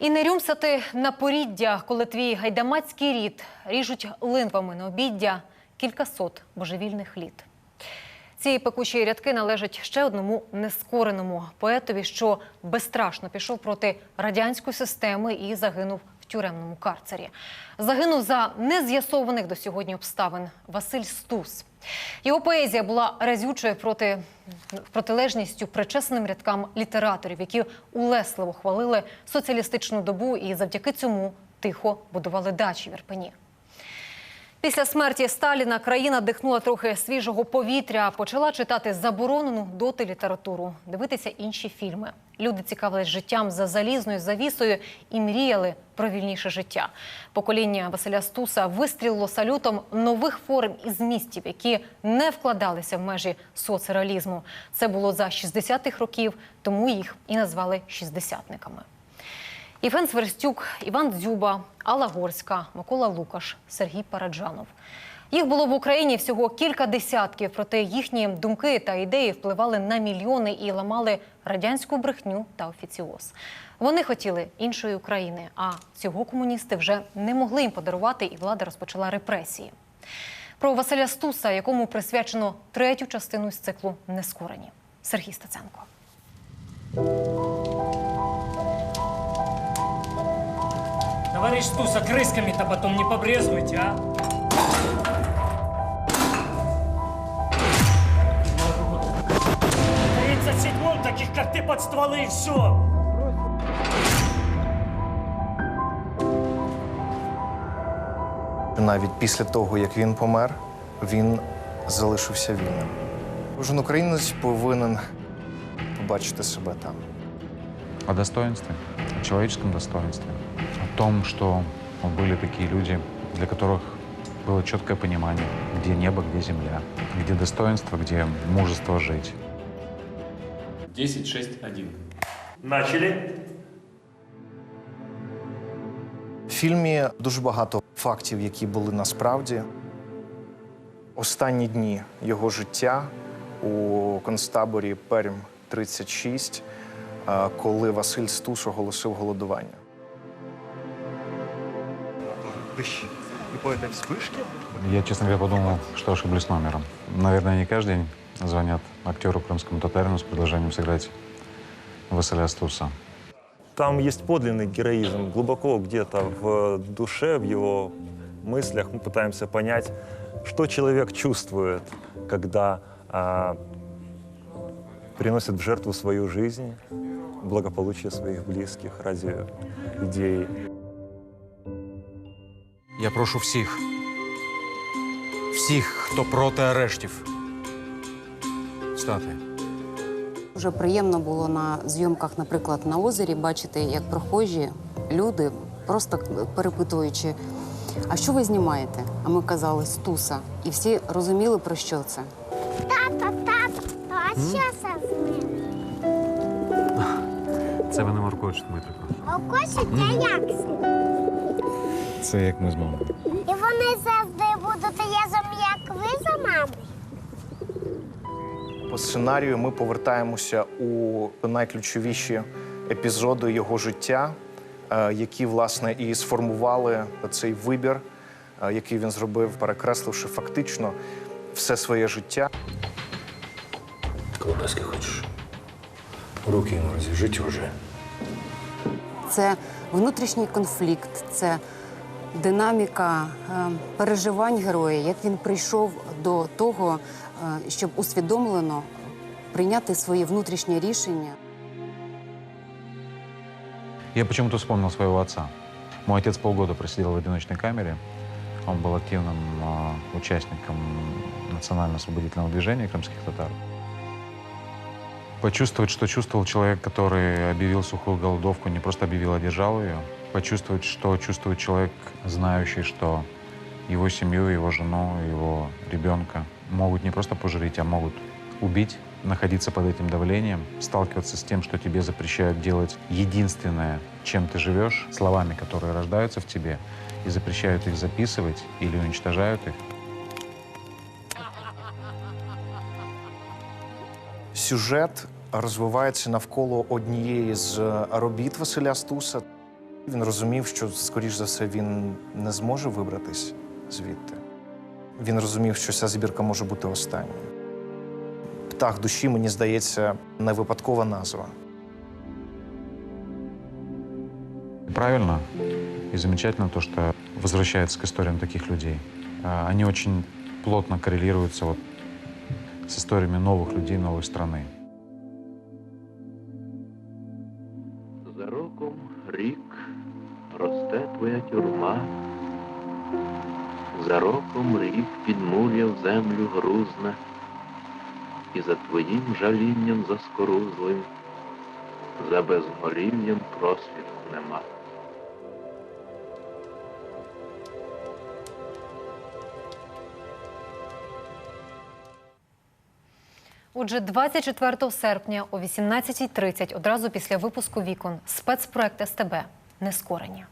І не рюмсати на поріддя, коли твій гайдамацький рід ріжуть линвами на обіддя кількасот божевільних літ. Ці пекучі рядки належать ще одному нескореному поетові, що безстрашно пішов проти радянської системи і загинув тюремному карцері. Загинув за нез'ясованих до сьогодні обставин Василь Стус. Його поезія була разючою проти протилежністю причесним рядкам літераторів, які улесливо хвалили соціалістичну добу і завдяки цьому тихо будували дачі в Ірпені. Після смерті Сталіна країна дихнула трохи свіжого повітря, почала читати заборонену доти літературу, дивитися інші фільми. Люди цікавились життям за залізною завісою і мріяли про вільніше життя. Покоління Василя Стуса вистрілило салютом нових форм і змістів, які не вкладалися в межі соцреалізму. Це було за 60-х років, тому їх і назвали шістдесятниками. Євген Сверстюк, Іван Дзюба, Алла Горська, Микола Лукаш, Сергій Параджанов. Їх було в Україні всього кілька десятків, проте їхні думки та ідеї впливали на мільйони і ламали радянську брехню та офіціоз. Вони хотіли іншої України, а цього комуністи вже не могли їм подарувати, і влада розпочала репресії. Про Василя Стуса, якому присвячено третю частину з циклу Нескорені. Сергій Стеценко. Товарищ Туса, крысками-то потом не побрезгуйте, а? таких, как ты, под стволы и все. Навіть після того, як він помер, він залишився вільним. Кожен українець повинен побачити себе там. о достоинстве, о человеческом достоинстве, о том, что были такие люди, для которых было четкое понимание, где небо, где земля, где достоинство, где мужество жить. 10-6-1. Начали. В фільмі дуже багато фактів, які були насправді. Останні дні його життя у концтаборі Перм 36, е, коли Василь Стус оголосив голодування. Я, честно говоря, подумал, что ошиблись номером. Наверное, не каждый день звонят актеру крымскому татарину с предложением сыграть Василя Стуса. Там есть подлинный героизм. Глубоко где-то в душе, в его мыслях мы пытаемся понять, что человек чувствует, когда а, приносит в жертву свою жизнь, благополучие своих близких ради идеи. Я прошу всіх, всіх, хто проти арештів, Встати. Дуже приємно було на зйомках, наприклад, на озері, бачити, як прохожі люди, просто перепитуючи, а що ви знімаєте? А ми казали Стуса. І всі розуміли, про що це. Тата, тата, а що це з ним? Це ви не маркуєте, Дмитрико. У це як? Це як ми з мамою. І вони завжди будуть разом, як ви за мамою? По сценарію ми повертаємося у найключовіші епізоди його життя, е, які власне і сформували цей вибір, е, який він зробив, перекресливши фактично все своє життя. Колбаски хочешь? Руки ему развяжите уже. Це внутрішній конфлікт, це динаміка е, переживань героя, як він прийшов до того, щоб усвідомлено прийняти своє внутрішнє рішення. Я почему-то вспомнил своего отца. Мой отец полгода просидел в одиночной камере. Он был активным а, участником национально-освободительного движения крымских татар. Почувствовать, что чувствовал человек, который объявил сухую голодовку, не просто объявил, а держал ее. Почувствовать, что чувствует человек, знающий, что его семью, его жену, его ребенка могут не просто пожурить, а могут убить, находиться под этим давлением, сталкиваться с тем, что тебе запрещают делать единственное, чем ты живешь, словами, которые рождаются в тебе, и запрещают их записывать или уничтожают их. Сюжет розвивається навколо однієї з робіт Василя Стуса. Він розумів, що, скоріш за все, він не зможе вибратись звідти. Він розумів, що ця збірка може бути останньою. Птах душі, мені здається, не випадкова назва. И правильно и замечательно то, что возвращается к историям таких людей. А, Они очень плотно коррелируются вот с историями новых людей, новой страны. За роком рік росте твоя тюрма, За роком рік підмуряв землю грузна, і за твоїм жалінням заскорузлим, за безгорів'ям просвітку нема. Отже, 24 серпня о 18.30, одразу після випуску вікон, спецпроект СТБ Нескорені.